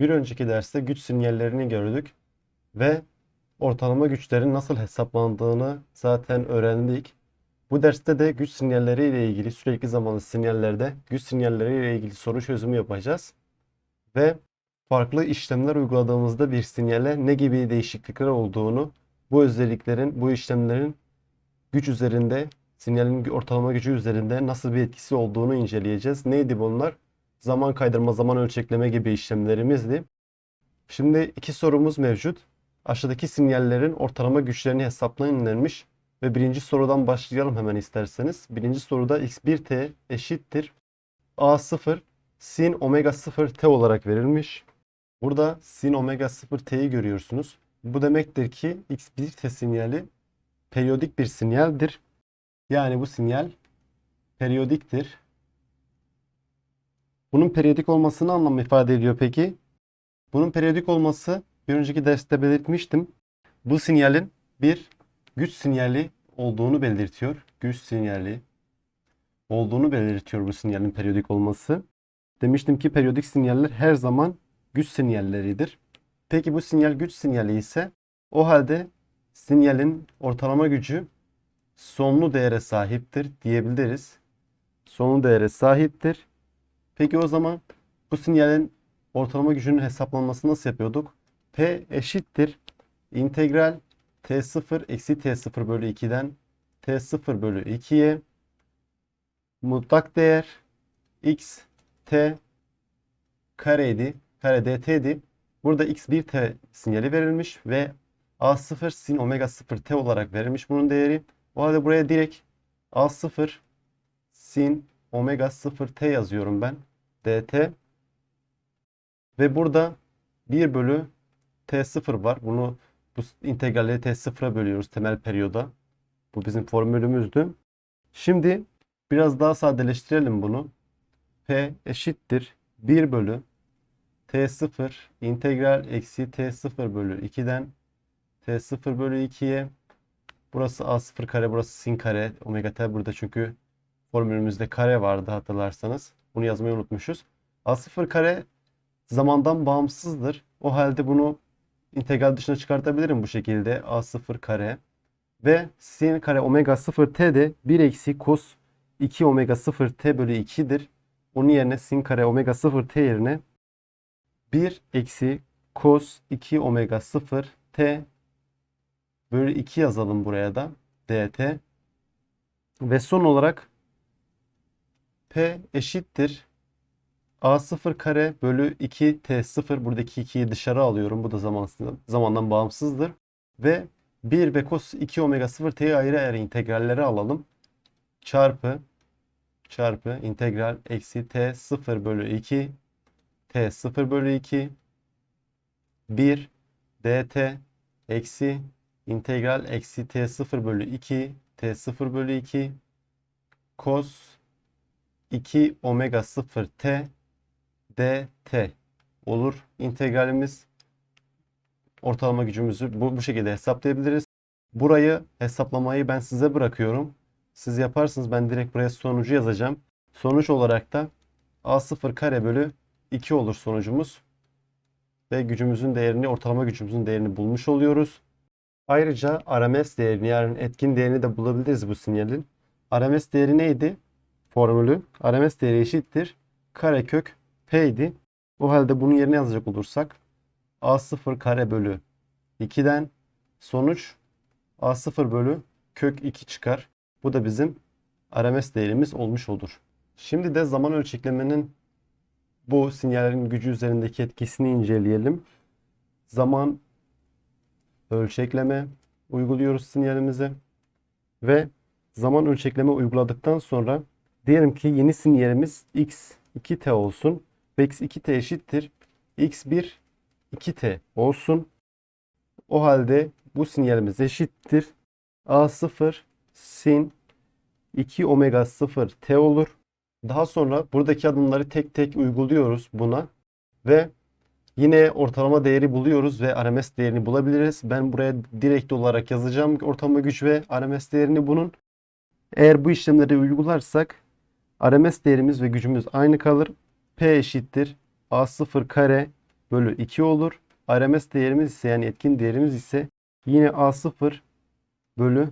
Bir önceki derste güç sinyallerini gördük ve ortalama güçlerin nasıl hesaplandığını zaten öğrendik. Bu derste de güç sinyalleri ile ilgili sürekli zamanlı sinyallerde güç sinyalleri ile ilgili soru çözümü yapacağız. Ve farklı işlemler uyguladığımızda bir sinyale ne gibi değişiklikler olduğunu, bu özelliklerin, bu işlemlerin güç üzerinde, sinyalin ortalama gücü üzerinde nasıl bir etkisi olduğunu inceleyeceğiz. Neydi bunlar? Zaman kaydırma, zaman ölçekleme gibi işlemlerimizdi. Şimdi iki sorumuz mevcut. Aşağıdaki sinyallerin ortalama güçlerini hesaplayın denilmiş. Ve birinci sorudan başlayalım hemen isterseniz. Birinci soruda x1t eşittir a0 sin omega 0 t olarak verilmiş. Burada sin omega 0 t'yi görüyorsunuz. Bu demektir ki x1t sinyali periyodik bir sinyaldir. Yani bu sinyal periyodiktir. Bunun periyodik olmasını anlam ifade ediyor peki? Bunun periyodik olması bir önceki derste belirtmiştim. Bu sinyalin bir güç sinyali olduğunu belirtiyor. Güç sinyali olduğunu belirtiyor bu sinyalin periyodik olması. Demiştim ki periyodik sinyaller her zaman güç sinyalleridir. Peki bu sinyal güç sinyali ise o halde sinyalin ortalama gücü sonlu değere sahiptir diyebiliriz. Sonlu değere sahiptir. Peki o zaman bu sinyalin ortalama gücünün hesaplanmasını nasıl yapıyorduk? P eşittir integral t0 eksi t0 bölü 2'den t0 bölü 2'ye mutlak değer x t kareydi. Kare dt'di. Burada x1t sinyali verilmiş ve a0 sin omega 0 t olarak verilmiş bunun değeri. O halde buraya direkt a0 sin omega 0 t yazıyorum ben. Dt ve burada 1 bölü t0 var. Bunu bu integralleri t0'a bölüyoruz temel periyoda. Bu bizim formülümüzdü. Şimdi biraz daha sadeleştirelim bunu. P eşittir 1 bölü t0 integral eksi t0 bölü 2'den t0 bölü 2'ye burası a0 kare burası sin kare omega t burada çünkü formülümüzde kare vardı hatırlarsanız. Bunu yazmayı unutmuşuz. a0 kare zamandan bağımsızdır. O halde bunu integral dışına çıkartabilirim bu şekilde. a0 kare ve sin kare omega 0 t de 1 eksi cos 2 omega 0 t bölü 2'dir. Onun yerine sin kare omega 0 t yerine 1 eksi cos 2 omega 0 t bölü 2 yazalım buraya da dt. Ve son olarak p eşittir a0 kare bölü 2 t0 buradaki 2'yi dışarı alıyorum. Bu da zaman, zamandan bağımsızdır. Ve 1 ve cos 2 omega 0 t'yi ayrı ayrı integrallere alalım. Çarpı çarpı integral eksi t 0 bölü 2 t 0 bölü 2 1 dt eksi integral eksi t 0 bölü 2 t 0 bölü 2 cos 2 omega 0 t dt olur. İntegralimiz ortalama gücümüzü bu, bu şekilde hesaplayabiliriz. Burayı hesaplamayı ben size bırakıyorum. Siz yaparsınız. Ben direkt buraya sonucu yazacağım. Sonuç olarak da a0 kare bölü 2 olur sonucumuz. Ve gücümüzün değerini, ortalama gücümüzün değerini bulmuş oluyoruz. Ayrıca RMS değerini yani etkin değerini de bulabiliriz bu sinyalin. RMS değeri neydi? Formülü. RMS değeri eşittir. Karekök P. O halde bunun yerine yazacak olursak A0 kare bölü 2'den sonuç A0 bölü kök 2 çıkar. Bu da bizim RMS değerimiz olmuş olur. Şimdi de zaman ölçeklemenin bu sinyallerin gücü üzerindeki etkisini inceleyelim. Zaman ölçekleme uyguluyoruz sinyalimize ve zaman ölçekleme uyguladıktan sonra diyelim ki yeni sinyalimiz x2t olsun ve x2t eşittir x1 2t olsun. O halde bu sinyalimiz eşittir a0 sin 2 omega 0 t olur. Daha sonra buradaki adımları tek tek uyguluyoruz buna ve yine ortalama değeri buluyoruz ve RMS değerini bulabiliriz. Ben buraya direkt olarak yazacağım ortalama güç ve RMS değerini bunun. Eğer bu işlemleri uygularsak RMS değerimiz ve gücümüz aynı kalır. P eşittir A0 kare bölü 2 olur. RMS değerimiz ise yani etkin değerimiz ise yine A0 bölü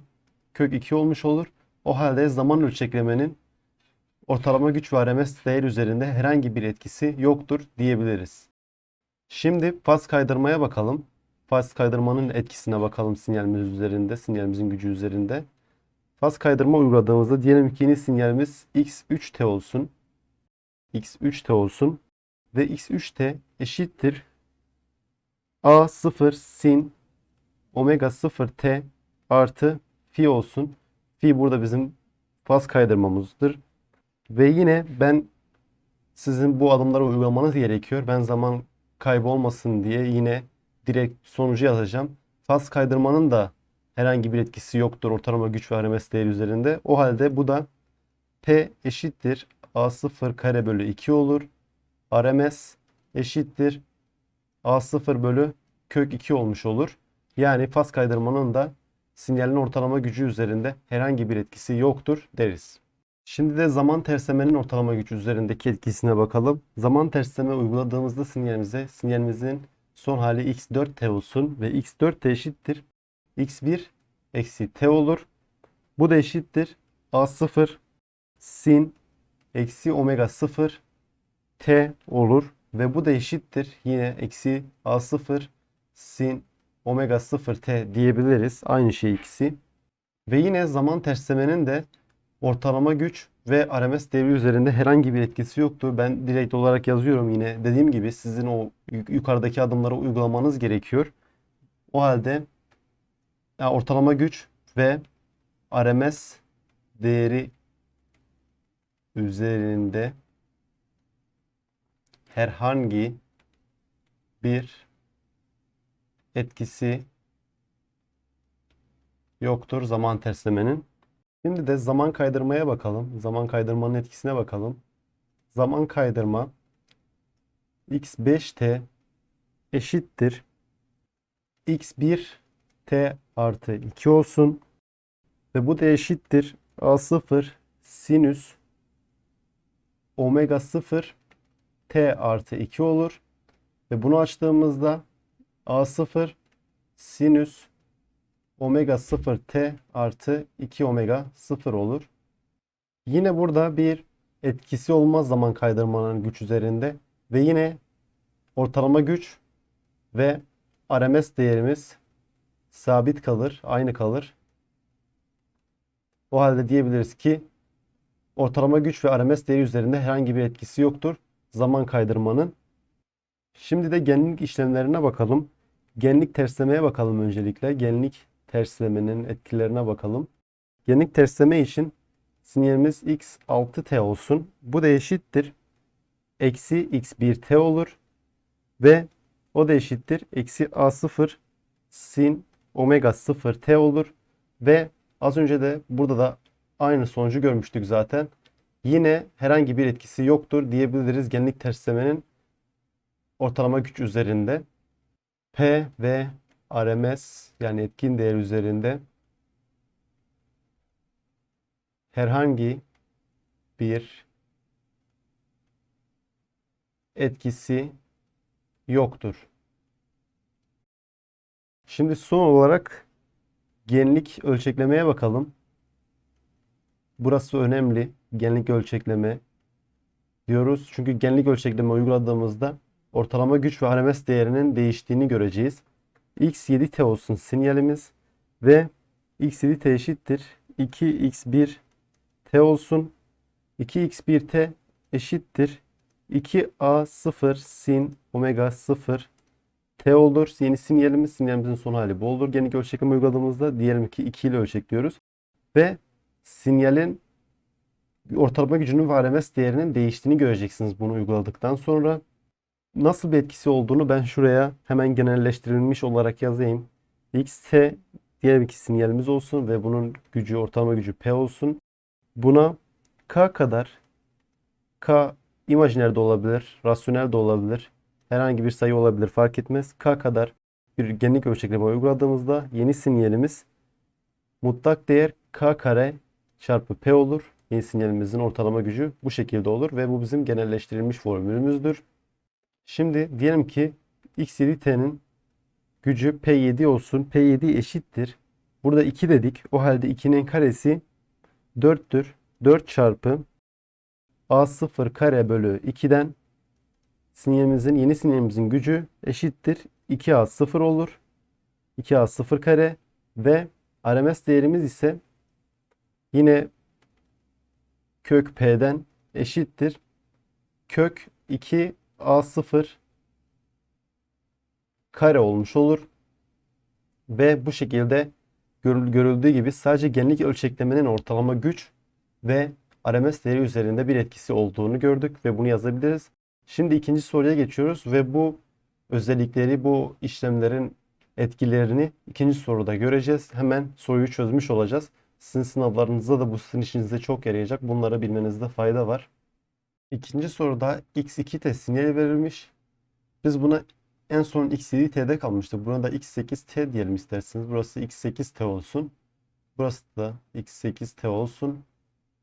kök 2 olmuş olur. O halde zaman ölçeklemenin ortalama güç ve RMS değer üzerinde herhangi bir etkisi yoktur diyebiliriz. Şimdi faz kaydırmaya bakalım. Faz kaydırmanın etkisine bakalım sinyalimiz üzerinde, sinyalimizin gücü üzerinde. Faz kaydırma uyguladığımızda diyelim ki yeni sinyalimiz x3t olsun. x3t olsun ve x3t eşittir a0 sin omega 0 t artı fi olsun. Fi burada bizim faz kaydırmamızdır. Ve yine ben sizin bu adımları uygulamanız gerekiyor. Ben zaman kaybı olmasın diye yine direkt sonucu yazacağım. Faz kaydırmanın da herhangi bir etkisi yoktur ortalama güç ve RMS değeri üzerinde. O halde bu da P eşittir A0 kare bölü 2 olur. RMS eşittir A0 bölü kök 2 olmuş olur. Yani faz kaydırmanın da sinyalin ortalama gücü üzerinde herhangi bir etkisi yoktur deriz. Şimdi de zaman terslemenin ortalama gücü üzerindeki etkisine bakalım. Zaman tersleme uyguladığımızda sinyalimize sinyalimizin son hali x4t olsun ve x4t eşittir x1 eksi t olur. Bu da eşittir a0 sin eksi omega 0 t olur ve bu da eşittir yine eksi a0 sin omega 0 t diyebiliriz. Aynı şey ikisi. Ve yine zaman terslemenin de ortalama güç ve RMS değeri üzerinde herhangi bir etkisi yoktu. Ben direkt olarak yazıyorum yine. Dediğim gibi sizin o yukarıdaki adımları uygulamanız gerekiyor. O halde ya ortalama güç ve RMS değeri üzerinde herhangi bir etkisi yoktur zaman terslemenin. Şimdi de zaman kaydırmaya bakalım. Zaman kaydırmanın etkisine bakalım. Zaman kaydırma x5t eşittir x1t artı 2 olsun. Ve bu da eşittir a0 sinüs omega 0 t artı 2 olur. Ve bunu açtığımızda a0 sinüs omega 0 t artı 2 omega 0 olur. Yine burada bir etkisi olmaz zaman kaydırmanın güç üzerinde ve yine ortalama güç ve RMS değerimiz sabit kalır, aynı kalır. O halde diyebiliriz ki ortalama güç ve RMS değeri üzerinde herhangi bir etkisi yoktur zaman kaydırmanın. Şimdi de genlik işlemlerine bakalım. Genlik terslemeye bakalım öncelikle. Genlik terslemenin etkilerine bakalım. Genlik tersleme için sinyalimiz x6t olsun. Bu da eşittir. Eksi x1t olur. Ve o da eşittir. Eksi a0 sin omega 0t olur. Ve az önce de burada da aynı sonucu görmüştük zaten. Yine herhangi bir etkisi yoktur diyebiliriz genlik terslemenin ortalama güç üzerinde. P ve RMS yani etkin değer üzerinde herhangi bir etkisi yoktur. Şimdi son olarak genlik ölçeklemeye bakalım. Burası önemli. Genlik ölçekleme diyoruz. Çünkü genlik ölçekleme uyguladığımızda ortalama güç ve RMS değerinin değiştiğini göreceğiz x7t olsun sinyalimiz ve x7t eşittir 2x1t olsun 2x1t eşittir 2a0 sin omega 0 t olur. Yeni sinyalimiz sinyalimizin son hali bu olur. Genel ölçekleme uyguladığımızda diyelim ki 2 ile ölçekliyoruz. Ve sinyalin ortalama gücünün ve RMS değerinin değiştiğini göreceksiniz bunu uyguladıktan sonra nasıl bir etkisi olduğunu ben şuraya hemen genelleştirilmiş olarak yazayım. X, T diğer bir sinyalimiz olsun ve bunun gücü ortalama gücü P olsun. Buna K kadar K imajiner de olabilir, rasyonel de olabilir. Herhangi bir sayı olabilir fark etmez. K kadar bir genlik ölçekleme uyguladığımızda yeni sinyalimiz mutlak değer K kare çarpı P olur. Yeni sinyalimizin ortalama gücü bu şekilde olur ve bu bizim genelleştirilmiş formülümüzdür. Şimdi diyelim ki x7t'nin gücü P7 olsun. P7 eşittir. Burada 2 dedik. O halde 2'nin karesi 4'tür. 4 çarpı A0 kare bölü 2'den sinyalimizin yeni sinyalimizin gücü eşittir. 2A0 olur. 2A0 kare ve RMS değerimiz ise yine kök P'den eşittir. Kök 2A0 kare olmuş olur. Ve bu şekilde görül- görüldüğü gibi sadece genlik ölçeklemenin ortalama güç ve RMS değeri üzerinde bir etkisi olduğunu gördük ve bunu yazabiliriz. Şimdi ikinci soruya geçiyoruz ve bu özellikleri, bu işlemlerin etkilerini ikinci soruda göreceğiz. Hemen soruyu çözmüş olacağız. Sizin sınavlarınızda da bu sizin işinize çok yarayacak. Bunları bilmenizde fayda var. İkinci soruda x2t sinyali verilmiş. Biz buna en son x7t'de kalmıştık. Buna da x8t diyelim isterseniz. Burası x8t olsun. Burası da x8t olsun.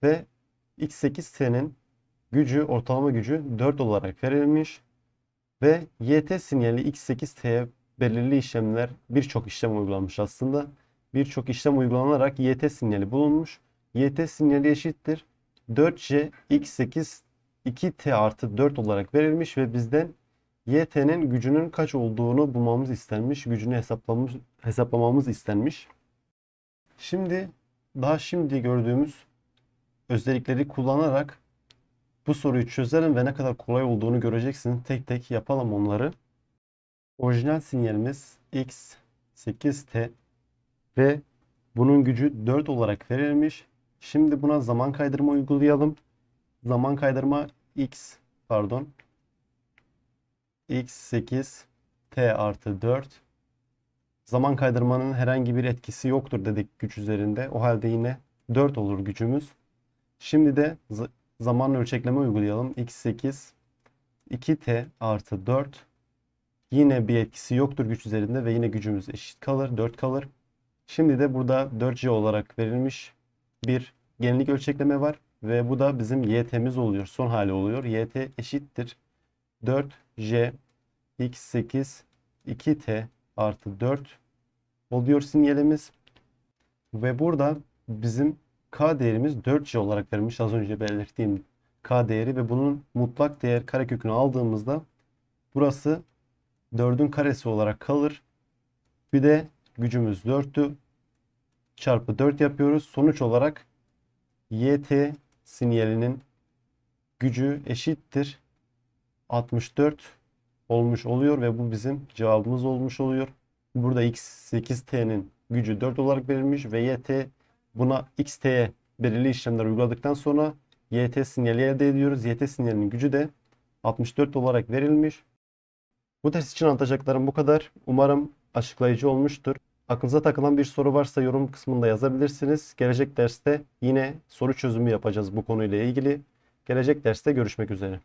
Ve x8t'nin gücü, ortalama gücü 4 olarak verilmiş. Ve YT sinyali x8t'ye belirli işlemler, birçok işlem uygulanmış aslında. Birçok işlem uygulanarak YT sinyali bulunmuş. YT sinyali eşittir. 4C x8 2t artı 4 olarak verilmiş ve bizden YT'nin gücünün kaç olduğunu bulmamız istenmiş. Gücünü hesaplamamız, hesaplamamız istenmiş. Şimdi daha şimdi gördüğümüz özellikleri kullanarak bu soruyu çözelim ve ne kadar kolay olduğunu göreceksiniz. Tek tek yapalım onları. Orijinal sinyalimiz x8t ve bunun gücü 4 olarak verilmiş. Şimdi buna zaman kaydırma uygulayalım. Zaman kaydırma x pardon x8 t artı 4 zaman kaydırmanın herhangi bir etkisi yoktur dedik güç üzerinde. O halde yine 4 olur gücümüz. Şimdi de zaman ölçekleme uygulayalım. x8 2t artı 4 yine bir etkisi yoktur güç üzerinde ve yine gücümüz eşit kalır 4 kalır. Şimdi de burada 4c olarak verilmiş bir genlik ölçekleme var ve bu da bizim yt'miz oluyor. Son hali oluyor. yt eşittir 4j x8 2t artı 4 oluyor sinyalimiz. Ve burada bizim k değerimiz 4c olarak verilmiş. Az önce belirttiğim k değeri ve bunun mutlak değer karekökünü aldığımızda burası 4'ün karesi olarak kalır. Bir de gücümüz 4'tü. Çarpı 4 yapıyoruz. Sonuç olarak YT sinyalinin gücü eşittir 64 olmuş oluyor ve bu bizim cevabımız olmuş oluyor. Burada x8t'nin gücü 4 olarak verilmiş ve yt buna xt'ye belirli işlemler uyguladıktan sonra yt sinyali elde ediyoruz. yt sinyalinin gücü de 64 olarak verilmiş. Bu test için anlatacaklarım bu kadar. Umarım açıklayıcı olmuştur. Aklınıza takılan bir soru varsa yorum kısmında yazabilirsiniz. Gelecek derste yine soru çözümü yapacağız bu konuyla ilgili. Gelecek derste görüşmek üzere.